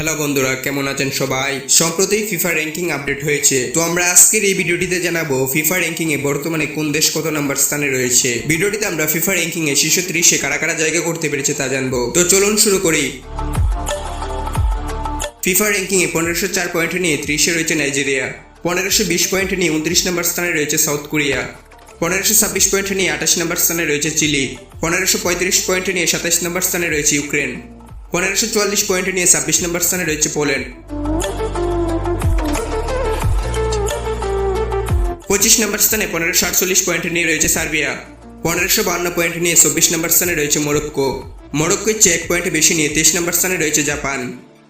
Hello বন্ধুরা, কেমন আছেন সবাই? সম্প্রতি ফিফা র্যাঙ্কিং আপডেট হয়েছে। তো আমরা আজকের এই ভিডিওটিতে জানাব ফিফা র্যাঙ্কিং এ বর্তমানে কোন দেশ কত নাম্বার স্থানে রয়েছে? ভিডিওটিতে আমরা ফিফা র্যাঙ্কিং এ শীর্ষ ত্রিশে কারা কারা জায়গা করতে পেরেছে তা জানব। তো চলুন শুরু করি। ফিফা র্যাঙ্কিং এ পনেরোশো চার পয়েন্ট নিয়ে ত্রিশে রয়েছে নাইজেরিয়া। পনেরোশো বিশ পয়েন্ট নিয়ে উনত্রিশ নম্বর স্থানে রয়েছে সাউথ কোরিয়া। পনেরোশো ছাব্বিশ পয়েন্ট নিয়ে আঠাশ নম্বর স্থানে রয়েছে চিলি। পনেরোশো পঁয়ত্রিশ পয়েন্ট নিয়ে সাতাশ নম্বর স্থানে রয়েছে ইউক্রেন। পনেরোশো চুয়াল্লিশ পয়েন্ট নিয়ে ছাব্বিশ নম্বর স্থানে রয়েছে পোল্যান্ড পঁচিশ নম্বর স্থানে পনেরোশো আটচল্লিশ পয়েন্ট নিয়ে রয়েছে সার্বিয়া। পনেরোশো বান্ন পয়েন্ট নিয়ে চব্বিশ নম্বর স্থানে রয়েছে মোরক্কো। মোরক্কোর চেয়ে এক পয়েন্ট বেশি নিয়ে তেইশ নম্বর স্থানে রয়েছে জাপান।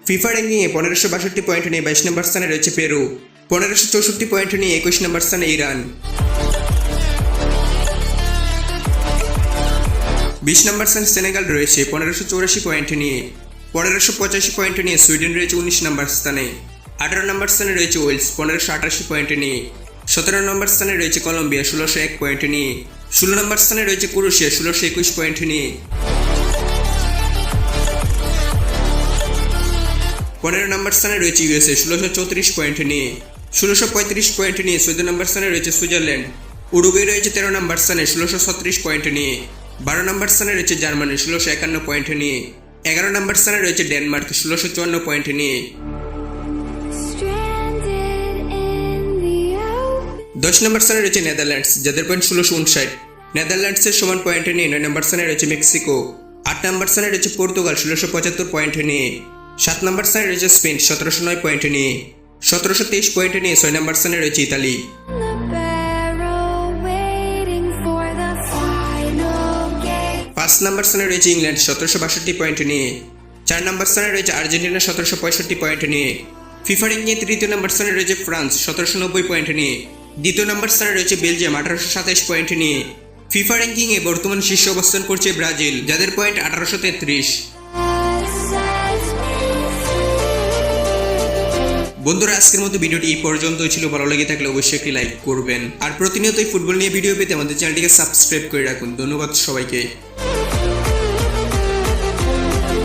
ফিফা র্যাঙ্কিংয়ে পনেরোশো বাষট্টি পয়েন্ট নিয়ে বাইশ নম্বর স্থানে রয়েছে পেরু। পনেরোশো চৌষট্টি পয়েন্ট নিয়ে একুশ নম্বর স্থানে ইরান। বিশ নম্বর স্থানে সেনেগাল রয়েছে, পনেরোশো চৌরাশি পয়েন্ট নিয়ে। পনেরোশো পঁচাশি পয়েন্ট নিয়ে সুইডেন রয়েছে উনিশ নম্বর স্থানে। আঠারো নম্বর স্থানে রয়েছে ওয়েলস, পনেরোশো আটাশি পয়েন্ট নিয়ে। সতেরো নম্বর স্থানে রয়েছে কলম্বিয়া, ষোলোশো এক পয়েন্ট নিয়ে। ষোলো নম্বর স্থানে রয়েছে ক্রোশিয়া, ষোলোশো একুশ পয়েন্ট নিয়ে। পনেরো নম্বর স্থানে রয়েছে ইউএসএ, ষোলোশো চৌত্রিশ পয়েন্ট নিয়ে। ষোলোশো পঁয়ত্রিশ পয়েন্ট নিয়ে, চোদ্দ নম্বর স্থানে রয়েছে সুইজারল্যান্ড। উরুগুয়ে রয়েছে তেরো নম্বর স্থানে, ষোলোশো ছত্রিশ পয়েন্ট নিয়ে। বারো নম্বর স্থানে রয়েছে জার্মানি ষোলোশো একান্ন পয়েন্ট নিয়ে। এগারো নম্বর স্থানে রয়েছে ডেনমার্ক ষোলোশো চুয়ান্ন পয়েন্ট নিয়ে. দশ নম্বর স্থানে রয়েছে নেদারল্যান্ডস যাদের পয়েন্ট ষোলোশো উনষাট নেদারল্যান্ডসের সমান পয়েন্টে নিয়ে নয় নম্বর স্থানে রয়েছে মেক্সিকো। আট নম্বর স্থানে রয়েছে পর্তুগাল ষোলোশো পঁচাত্তর পয়েন্ট নিয়ে। সাত নম্বর স্থানে রয়েছে স্পেন সতেরোশো নয় পয়েন্টে নিয়ে। সতেরোশো তেইশ পয়েন্টে নিয়ে ছয় নম্বর স্থানে রয়েছে ইতালি। পাঁচ নম্বর স্থানে রয়েছে ইংল্যান্ড, সতেরোশো বাষট্টি পয়েন্ট নিয়ে। চার নম্বর স্থানে রয়েছে আর্জেন্টিনা, সতেরোশো পঁয়ষট্টি পয়েন্ট নিয়ে। ফিফা র্যাঙ্কিংয়ে তৃতীয় নম্বর স্থানে রয়েছে ফ্রান্স, সতেরোশো নব্বই পয়েন্ট নিয়ে। দ্বিতীয় নম্বর স্থানে রয়েছে বেলজিয়াম, আঠারোশো সাতাইশ পয়েন্ট নিয়ে। ফিফা র্যাঙ্কিংয়ে বর্তমান শীর্ষ অবস্থান করছে ব্রাজিল, যাদের পয়েন্ট আঠারোশো তেত্রিশ. বন্ধুরা, আজকের মতো ভিডিওটি এই পর্যন্তই ছিল। ভালো লেগে থাকলে অবশ্যই একটি লাইক করবেন। আর প্রতিনিয়তই ফুটবল নিয়ে ভিডিও পেতে আমাদের চ্যানেলটিকে সাবস্ক্রাইব করে রাখুন। ধন্যবাদ সবাইকে।